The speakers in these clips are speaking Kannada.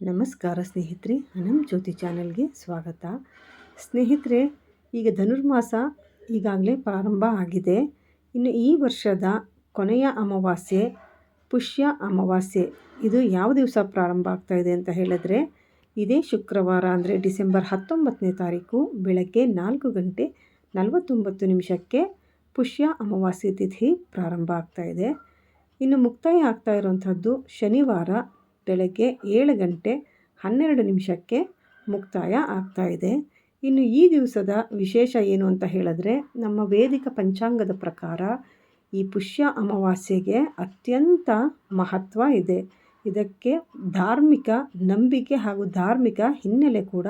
ನಮಸ್ಕಾರ ಸ್ನೇಹಿತರೆ ಅನಂ ಜ್ಯೋತಿ ಚಾನಲ್ಗೆ ಸ್ವಾಗತ. ಸ್ನೇಹಿತರೆ, ಈಗ ಧನುರ್ಮಾಸ ಈಗಾಗಲೇ ಪ್ರಾರಂಭ ಆಗಿದೆ. ಇನ್ನು ಈ ವರ್ಷದ ಕೊನೆಯ ಅಮಾವಾಸ್ಯೆ, ಪುಷ್ಯ ಅಮಾವಾಸ್ಯೆ, ಇದು ಯಾವ ದಿವಸ ಪ್ರಾರಂಭ ಆಗ್ತಾ ಇದೆ ಅಂತ ಹೇಳಿದ್ರೆ, ಇದೇ ಶುಕ್ರವಾರ ಅಂದರೆ ಡಿಸೆಂಬರ್ ಹತ್ತೊಂಬತ್ತನೇ ತಾರೀಕು ಬೆಳಗ್ಗೆ ನಾಲ್ಕು ಗಂಟೆ ನಲವತ್ತೊಂಬತ್ತು ನಿಮಿಷಕ್ಕೆ ಪುಷ್ಯ ಅಮಾವಾಸ್ಯೆ ತಿಥಿ ಪ್ರಾರಂಭ ಆಗ್ತಾ ಇದೆ. ಇನ್ನು ಮುಕ್ತಾಯ ಆಗ್ತಾ ಇರುವಂಥದ್ದು ಶನಿವಾರ. ಬೆಳಗ್ಗೆ ಏಳು ಗಂಟೆ ಹನ್ನೆರಡು ನಿಮಿಷಕ್ಕೆ ಮುಕ್ತಾಯ ಆಗ್ತಾ ಇದೆ. ಇನ್ನು ಈ ದಿವಸದ ವಿಶೇಷ ಏನು ಅಂತ ಹೇಳಿದ್ರೆ, ನಮ್ಮ ವೇದಿಕ ಪಂಚಾಂಗದ ಪ್ರಕಾರ ಈ ಪುಷ್ಯ ಅಮಾವಾಸ್ಯೆಗೆ ಅತ್ಯಂತ ಮಹತ್ವ ಇದೆ. ಇದಕ್ಕೆ ಧಾರ್ಮಿಕ ನಂಬಿಕೆ ಹಾಗೂ ಧಾರ್ಮಿಕ ಹಿನ್ನೆಲೆ ಕೂಡ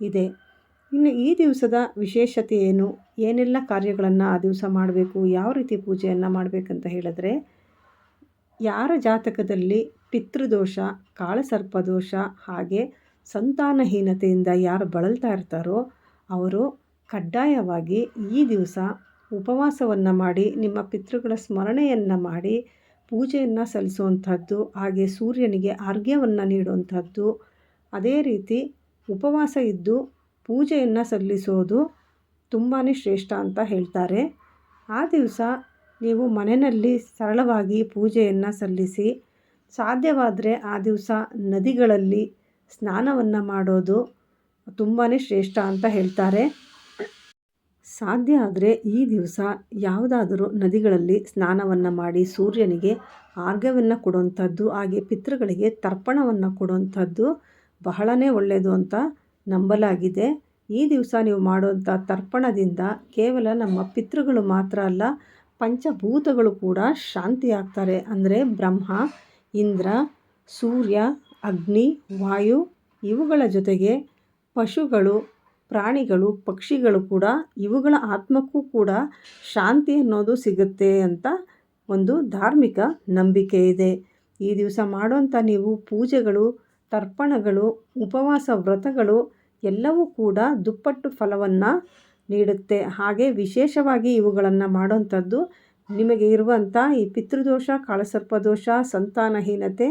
ಇದೆ. ಇನ್ನು ಈ ದಿವಸದ ವಿಶೇಷತೆ ಏನು? ಏನೆಲ್ಲ ಕಾರ್ಯಗಳನ್ನು ಆ ದಿವಸ ಮಾಡಬೇಕು? ಯಾವ ರೀತಿ ಪೂಜೆಯನ್ನು ಮಾಡಬೇಕಂತ ಹೇಳಿದ್ರೆ, ಯಾರ ಜಾತಕದಲ್ಲಿ ಪಿತೃದೋಷ, ಕಾಳಸರ್ಪದೋಷ ಹಾಗೆ ಸಂತಾನಹೀನತೆಯಿಂದ ಯಾರು ಬಳಲ್ತಾ ಇರ್ತಾರೋ ಅವರು ಕಡ್ಡಾಯವಾಗಿ ಈ ದಿವಸ ಉಪವಾಸವನ್ನು ಮಾಡಿ, ನಿಮ್ಮ ಪಿತೃಗಳ ಸ್ಮರಣೆಯನ್ನು ಮಾಡಿ, ಪೂಜೆಯನ್ನು ಸಲ್ಲಿಸುವಂಥದ್ದು ಹಾಗೆ ಸೂರ್ಯನಿಗೆ ಅರ್ಘ್ಯವನ್ನು ನೀಡುವಂಥದ್ದು ಅದೇ ರೀತಿ ಉಪವಾಸ ಇದ್ದು ಪೂಜೆಯನ್ನು ಸಲ್ಲಿಸೋದು ತುಂಬಾ ಶ್ರೇಷ್ಠ ಅಂತ ಹೇಳ್ತಾರೆ. ಆ ದಿವಸ ನೀವು ಮನೆಯಲ್ಲಿ ಸರಳವಾಗಿ ಪೂಜೆಯನ್ನು ಸಲ್ಲಿಸಿ ಸಾಧ್ಯವಾದರೆ ಆ ದಿವಸ ನದಿಗಳಲ್ಲಿ ಸ್ನಾನವನ್ನು ಮಾಡೋದು ತುಂಬಾ ಶ್ರೇಷ್ಠ ಅಂತ ಹೇಳ್ತಾರೆ. ಸಾಧ್ಯ ಆದರೆ ಈ ದಿವಸ ಯಾವುದಾದರೂ ನದಿಗಳಲ್ಲಿ ಸ್ನಾನವನ್ನು ಮಾಡಿ ಸೂರ್ಯನಿಗೆ ಆರ್ಘ್ಯವನ್ನು ಕೊಡುವಂಥದ್ದು, ಹಾಗೆ ಪಿತೃಗಳಿಗೆ ತರ್ಪಣವನ್ನು ಕೊಡುವಂಥದ್ದು ಬಹಳನೇ ಒಳ್ಳೆಯದು ಅಂತ ನಂಬಲಾಗಿದೆ. ಈ ದಿವಸ ನೀವು ಮಾಡುವಂಥ ತರ್ಪಣದಿಂದ ಕೇವಲ ನಮ್ಮ ಪಿತೃಗಳು ಮಾತ್ರ ಅಲ್ಲ, ಪಂಚಭೂತಗಳು ಕೂಡ ಶಾಂತಿಯಾಗ್ತಾರೆ. ಅಂದರೆ ಬ್ರಹ್ಮ ಇಂದ್ರ, ಸೂರ್ಯ, ಅಗ್ನಿ, ವಾಯು ಇವುಗಳ ಜೊತೆಗೆ ಪಶುಗಳು, ಪ್ರಾಣಿಗಳು, ಪಕ್ಷಿಗಳು ಕೂಡ ಇವುಗಳ ಆತ್ಮಕ್ಕೂ ಕೂಡ ಶಾಂತಿ ಅನ್ನೋದು ಸಿಗುತ್ತೆ ಅಂತ ಒಂದು ಧಾರ್ಮಿಕ ನಂಬಿಕೆ ಇದೆ. ಈ ದಿವಸ ಮಾಡುವಂಥ ನೀವು ಪೂಜೆಗಳು, ತರ್ಪಣಗಳು, ಉಪವಾಸ ವ್ರತಗಳು ಎಲ್ಲವೂ ಕೂಡ ದುಪ್ಪಟ್ಟು ಫಲವನ್ನು ನೀಡುತ್ತೆ. ಹಾಗೆ ವಿಶೇಷವಾಗಿ ಇವುಗಳನ್ನು ಮಾಡುವಂಥದ್ದು ನಿಮಗೆ ಇರುವಂಥ ಈ ಪಿತೃದೋಷ ಕಾಳಸರ್ಪದೋಷ ಸಂತಾನಹೀನತೆ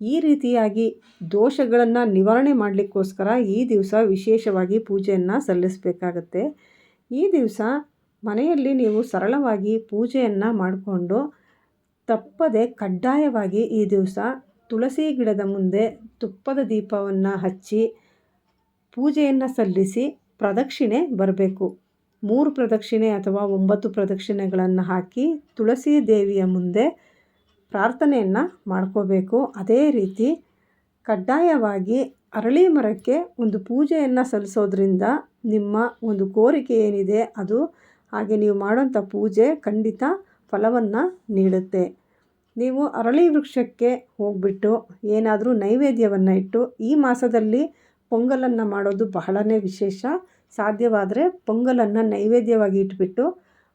ಈ ರೀತಿಯಾಗಿ ದೋಷಗಳನ್ನು ನಿವಾರಣೆ ಮಾಡಲಿಕ್ಕೋಸ್ಕರ ಈ ದಿವಸ ವಿಶೇಷವಾಗಿ ಪೂಜೆಯನ್ನು ಸಲ್ಲಿಸಬೇಕಾಗತ್ತೆ. ಈ ದಿವಸ ಮನೆಯಲ್ಲಿ ನೀವು ಸರಳವಾಗಿ ಪೂಜೆಯನ್ನು ಮಾಡಿಕೊಂಡು ತಪ್ಪದೆ ಕಡ್ಡಾಯವಾಗಿ ಈ ದಿವಸ ತುಳಸಿ ಗಿಡದ ಮುಂದೆ ತುಪ್ಪದ ದೀಪವನ್ನು ಹಚ್ಚಿ ಪೂಜೆಯನ್ನು ಸಲ್ಲಿಸಿ ಪ್ರದಕ್ಷಿಣೆ ಬರಬೇಕು. ಮೂರು ಪ್ರದಕ್ಷಿಣೆ ಅಥವಾ ಒಂಬತ್ತು ಪ್ರದಕ್ಷಿಣೆಗಳನ್ನು ಹಾಕಿ ತುಳಸಿ ದೇವಿಯ ಮುಂದೆ ಪ್ರಾರ್ಥನೆಯನ್ನು ಮಾಡ್ಕೋಬೇಕು. ಅದೇ ರೀತಿ ಕಡ್ಡಾಯವಾಗಿ ಅರಳಿ ಮರಕ್ಕೆ ಒಂದು ಪೂಜೆಯನ್ನು ಸಲ್ಲಿಸೋದ್ರಿಂದ ನಿಮ್ಮ ಒಂದು ಕೋರಿಕೆ ಏನಿದೆ ಅದು ಹಾಗೆ ನೀವು ಮಾಡೋಂಥ ಪೂಜೆ ಖಂಡಿತ ಫಲವನ್ನು ನೀಡುತ್ತೆ. ನೀವು ಅರಳಿ ವೃಕ್ಷಕ್ಕೆ ಹೋಗ್ಬಿಟ್ಟು ಏನಾದರೂ ನೈವೇದ್ಯವನ್ನು ಇಟ್ಟು ಈ ಮಾಸದಲ್ಲಿ ಪೊಂಗಲನ್ನು ಮಾಡೋದು ಬಹಳನೇ ವಿಶೇಷ. ಸಾಧ್ಯವಾದರೆ ಪೊಂಗಲನ್ನು ನೈವೇದ್ಯವಾಗಿ ಇಟ್ಬಿಟ್ಟು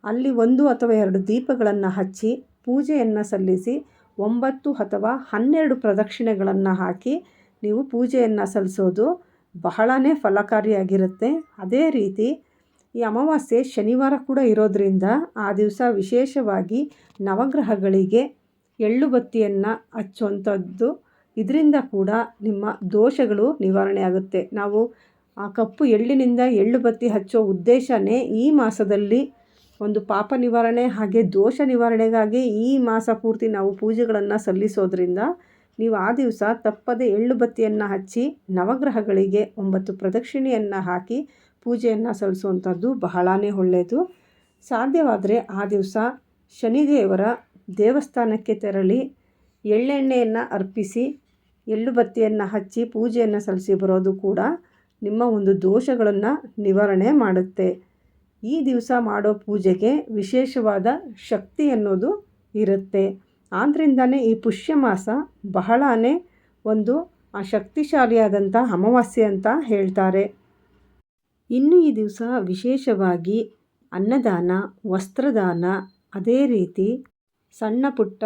ಅಲ್ಲಿ ಒಂದು ಅಥವಾ ಎರಡು ದೀಪಗಳನ್ನು ಹಚ್ಚಿ ಪೂಜೆಯನ್ನು ಸಲ್ಲಿಸಿ ಒಂಬತ್ತು ಅಥವಾ ಹನ್ನೆರಡು ಪ್ರದಕ್ಷಿಣೆಗಳನ್ನು ಹಾಕಿ ನೀವು ಪೂಜೆಯನ್ನು ಸಲ್ಲಿಸೋದು ಬಹಳನೇ ಫಲಕಾರಿಯಾಗಿರುತ್ತೆ. ಅದೇ ರೀತಿ ಈ ಅಮಾವಾಸ್ಯೆ ಶನಿವಾರ ಕೂಡ ಇರೋದರಿಂದ ಆ ದಿವಸ ವಿಶೇಷವಾಗಿ ನವಗ್ರಹಗಳಿಗೆ ಎಳ್ಳು ಬತ್ತಿಯನ್ನು ಹಚ್ಚುವಂಥದ್ದು ಇದರಿಂದ ಕೂಡ ನಿಮ್ಮ ದೋಷಗಳು ನಿವಾರಣೆ ಆಗುತ್ತೆ ನಾವು ಆ ಕಪ್ಪು ಎಳ್ಳಿನಿಂದ ಎಳ್ಳು ಬತ್ತಿ ಹಚ್ಚೋ ಉದ್ದೇಶನೇ ಈ ಮಾಸದಲ್ಲಿ ಒಂದು ಪಾಪ ನಿವಾರಣೆ ಹಾಗೆ ದೋಷ ನಿವಾರಣೆಗಾಗಿ ಈ ಮಾಸ ಪೂರ್ತಿ ನಾವು ಪೂಜೆಗಳನ್ನು ಸಲ್ಲಿಸೋದ್ರಿಂದ ನೀವು ಆ ದಿವಸ ತಪ್ಪದೆ ಎಳ್ಳು ಬತ್ತಿಯನ್ನು ಹಚ್ಚಿ ನವಗ್ರಹಗಳಿಗೆ ಒಂಬತ್ತು ಪ್ರದಕ್ಷಿಣೆಯನ್ನು ಹಾಕಿ ಪೂಜೆಯನ್ನು ಸಲ್ಲಿಸುವಂಥದ್ದು ಬಹಳಾ ಒಳ್ಳೆಯದು. ಸಾಧ್ಯವಾದರೆ ಆ ದಿವಸ ಶನಿದೇವರ ದೇವಸ್ಥಾನಕ್ಕೆ ತೆರಳಿ ಎಳ್ಳೆಣ್ಣೆಯನ್ನು ಅರ್ಪಿಸಿ ಎಳ್ಳು ಬತ್ತಿಯನ್ನು ಹಚ್ಚಿ ಪೂಜೆಯನ್ನು ಸಲ್ಲಿಸಿ ಬರೋದು ಕೂಡ ನಿಮ್ಮ ಒಂದು ದೋಷಗಳನ್ನು ನಿವಾರಣೆ ಮಾಡುತ್ತೆ. ಈ ದಿವಸ ಮಾಡೋ ಪೂಜೆಗೆ ವಿಶೇಷವಾದ ಶಕ್ತಿ ಅನ್ನೋದು ಇರುತ್ತೆ. ಆದ್ದರಿಂದನೇ ಈ ಪುಷ್ಯ ಮಾಸ ಬಹಳನೇ ಒಂದು ಶಕ್ತಿಶಾಲಿಯಾದಂಥ ಅಮಾವಾಸ್ಯೆ ಅಂತ ಹೇಳ್ತಾರೆ. ಇನ್ನು ಈ ದಿವಸ ವಿಶೇಷವಾಗಿ ಅನ್ನದಾನ, ವಸ್ತ್ರದಾನ, ಅದೇ ರೀತಿ ಸಣ್ಣ ಪುಟ್ಟ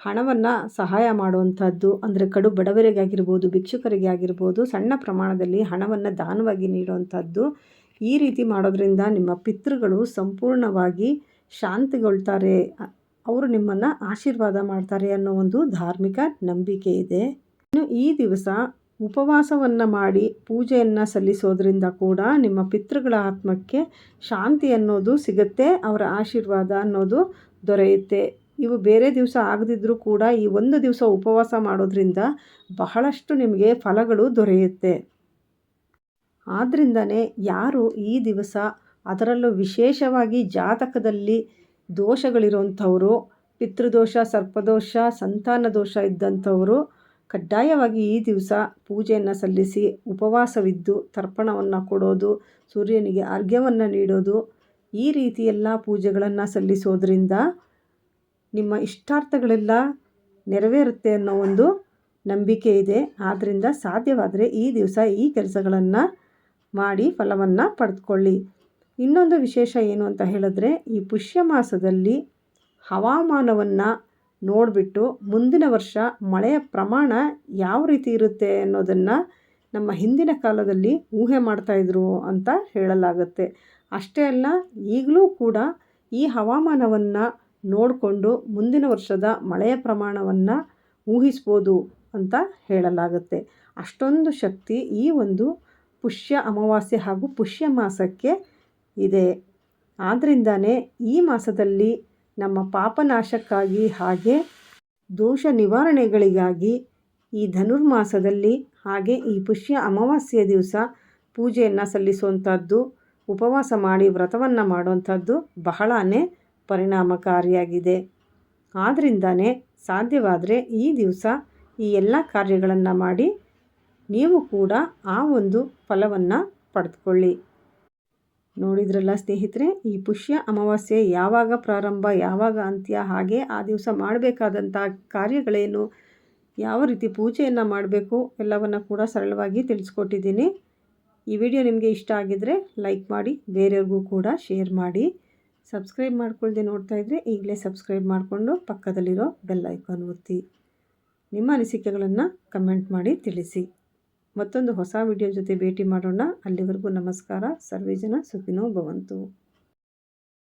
ಹಣವನ್ನು ಸಹಾಯ ಮಾಡುವಂಥದ್ದು ಅಂದರೆ ಕಡು ಬಡವರಿಗಾಗಿರ್ಬೋದು ಭಿಕ್ಷುಕರಿಗೆ ಆಗಿರ್ಬೋದು ಸಣ್ಣ ಪ್ರಮಾಣದಲ್ಲಿ ಹಣವನ್ನು ದಾನವಾಗಿ ನೀಡುವಂಥದ್ದು ಈ ರೀತಿ ಮಾಡೋದರಿಂದ ನಿಮ್ಮ ಪಿತೃಗಳು ಸಂಪೂರ್ಣವಾಗಿ ಶಾಂತಿಗೊಳ್ತಾರೆ. ಅವರು ನಿಮ್ಮನ್ನು ಆಶೀರ್ವಾದ ಮಾಡ್ತಾರೆ ಅನ್ನೋ ಒಂದು ಧಾರ್ಮಿಕ ನಂಬಿಕೆ ಇದೆ. ಇನ್ನು ಈ ದಿವಸ ಉಪವಾಸವನ್ನು ಮಾಡಿ ಪೂಜೆಯನ್ನು ಸಲ್ಲಿಸೋದ್ರಿಂದ ಕೂಡ ನಿಮ್ಮ ಪಿತೃಗಳ ಆತ್ಮಕ್ಕೆ ಶಾಂತಿ ಅನ್ನೋದು ಸಿಗುತ್ತೆ, ಅವರ ಆಶೀರ್ವಾದ ಅನ್ನೋದು ದೊರೆಯುತ್ತೆ. ಇವು ಬೇರೆ ದಿವಸ ಆಗದಿದ್ದರೂ ಕೂಡ ಈ ಒಂದು ದಿವಸ ಉಪವಾಸ ಮಾಡೋದ್ರಿಂದ ಬಹಳಷ್ಟು ನಿಮಗೆ ಫಲಗಳು ದೊರೆಯುತ್ತೆ. ಆದ್ದರಿಂದನೇ ಯಾರು ಈ ದಿವಸ ಅದರಲ್ಲೂ ವಿಶೇಷವಾಗಿ ಜಾತಕದಲ್ಲಿ ದೋಷಗಳಿರುವಂಥವರು, ಪಿತೃದೋಷ, ಸರ್ಪದೋಷ, ಸಂತಾನ ದೋಷ ಇದ್ದಂಥವರು ಕಡ್ಡಾಯವಾಗಿ ಈ ದಿವಸ ಪೂಜೆಯನ್ನು ಸಲ್ಲಿಸಿ ಉಪವಾಸವಿದ್ದು ತರ್ಪಣವನ್ನು ಕೊಡೋದು, ಸೂರ್ಯನಿಗೆ ಅರ್ಘ್ಯವನ್ನು ನೀಡೋದು ಈ ರೀತಿ ಎಲ್ಲ ಪೂಜೆಗಳನ್ನು ಸಲ್ಲಿಸೋದ್ರಿಂದ ನಿಮ್ಮ ಇಷ್ಟಾರ್ಥಗಳೆಲ್ಲ ನೆರವೇರುತ್ತೆ ಅನ್ನೋ ಒಂದು ನಂಬಿಕೆ ಇದೆ. ಆದ್ದರಿಂದ ಸಾಧ್ಯವಾದರೆ ಈ ದಿವಸ ಈ ಕೆಲಸಗಳನ್ನು ಮಾಡಿ ಫಲವನ್ನು ಪಡೆದುಕೊಳ್ಳಿ. ಇನ್ನೊಂದು ವಿಶೇಷ ಏನು ಅಂತ ಹೇಳಿದ್ರೆ, ಈ ಪುಷ್ಯ ಮಾಸದಲ್ಲಿ ಹವಾಮಾನವನ್ನು ನೋಡಿಬಿಟ್ಟು ಮುಂದಿನ ವರ್ಷ ಮಳೆಯ ಪ್ರಮಾಣ ಯಾವ ರೀತಿ ಇರುತ್ತೆ ಅನ್ನೋದನ್ನು ನಮ್ಮ ಹಿಂದಿನ ಕಾಲದಲ್ಲಿ ಊಹೆ ಮಾಡ್ತಾಯಿದ್ರು ಅಂತ ಹೇಳಲಾಗುತ್ತೆ. ಅಷ್ಟೇ ಅಲ್ಲ, ಈಗಲೂ ಕೂಡ ಈ ಹವಾಮಾನವನ್ನು ನೋಡಿಕೊಂಡು ಮುಂದಿನ ವರ್ಷದ ಮಳೆಯ ಪ್ರಮಾಣವನ್ನು ಊಹಿಸ್ಬೋದು ಅಂತ ಹೇಳಲಾಗುತ್ತೆ. ಅಷ್ಟೊಂದು ಶಕ್ತಿ ಈ ಒಂದು ಪುಷ್ಯ ಅಮಾವಾಸ್ಯೆ ಹಾಗೂ ಪುಷ್ಯ ಮಾಸಕ್ಕೆ ಇದೆ. ಆದ್ದರಿಂದನೇ ಈ ಮಾಸದಲ್ಲಿ ನಮ್ಮ ಪಾಪನಾಶಕ್ಕಾಗಿ ಹಾಗೆ ದೋಷ ನಿವಾರಣೆಗಳಿಗಾಗಿ ಈ ಧನುರ್ಮಾಸದಲ್ಲಿ ಹಾಗೆ ಈ ಪುಷ್ಯ ಅಮಾವಾಸ್ಯೆಯ ದಿವಸ ಪೂಜೆಯನ್ನು ಸಲ್ಲಿಸುವಂಥದ್ದು, ಉಪವಾಸ ಮಾಡಿ ವ್ರತವನ್ನು ಮಾಡುವಂಥದ್ದು ಬಹಳನೇ ಪರಿಣಾಮಕಾರಿಯಾಗಿದೆ. ಆದ್ದರಿಂದನೇ ಸಾಧ್ಯವಾದರೆ ಈ ದಿವಸ ಈ ಎಲ್ಲ ಕಾರ್ಯಗಳನ್ನು ಮಾಡಿ ನೀವು ಕೂಡ ಆ ಒಂದು ಫಲವನ್ನು ಪಡೆದುಕೊಳ್ಳಿ. ನೋಡಿದ್ರಲ್ಲ ಸ್ನೇಹಿತರೆ, ಈ ಪುಷ್ಯ ಅಮಾವಾಸ್ಯೆ ಯಾವಾಗ ಪ್ರಾರಂಭ, ಯಾವಾಗ ಅಂತ್ಯ, ಹಾಗೆ ಆ ದಿವಸ ಮಾಡಬೇಕಾದಂಥ ಕಾರ್ಯಗಳೇನು, ಯಾವ ರೀತಿ ಪೂಜೆಯನ್ನು ಮಾಡಬೇಕು ಎಲ್ಲವನ್ನು ಕೂಡ ಸರಳವಾಗಿ ತಿಳಿಸ್ಕೊಟ್ಟಿದ್ದೀನಿ. ಈ ವಿಡಿಯೋ ನಿಮಗೆ ಇಷ್ಟ ಆಗಿದ್ದರೆ ಲೈಕ್ ಮಾಡಿ, ಬೇರೆಯವ್ರಿಗೂ ಕೂಡ ಶೇರ್ ಮಾಡಿ. ಸಬ್ಸ್ಕ್ರೈಬ್ ಮಾಡ್ಕೊಳ್ಳದೆ ನೋಡ್ತಾ ಇದ್ದರೆ ಈಗಲೇ ಸಬ್ಸ್ಕ್ರೈಬ್ ಮಾಡಿಕೊಂಡು ಪಕ್ಕದಲ್ಲಿರೋ ಬೆಲ್ ಐಕಾನ್ ಒತ್ತಿ. ನಿಮ್ಮ ಅನಿಸಿಕೆಗಳನ್ನು ಕಮೆಂಟ್ ಮಾಡಿ ತಿಳಿಸಿ. ಮತ್ತೊಂದು ಹೊಸ ವಿಡಿಯೋ ಜೊತೆ ಭೇಟಿ ಮಾಡೋಣ. ಅಲ್ಲಿವರೆಗೂ ನಮಸ್ಕಾರ. ಸರ್ವೇ ಜನ ಸುಖಿನೋ ಭವಂತು.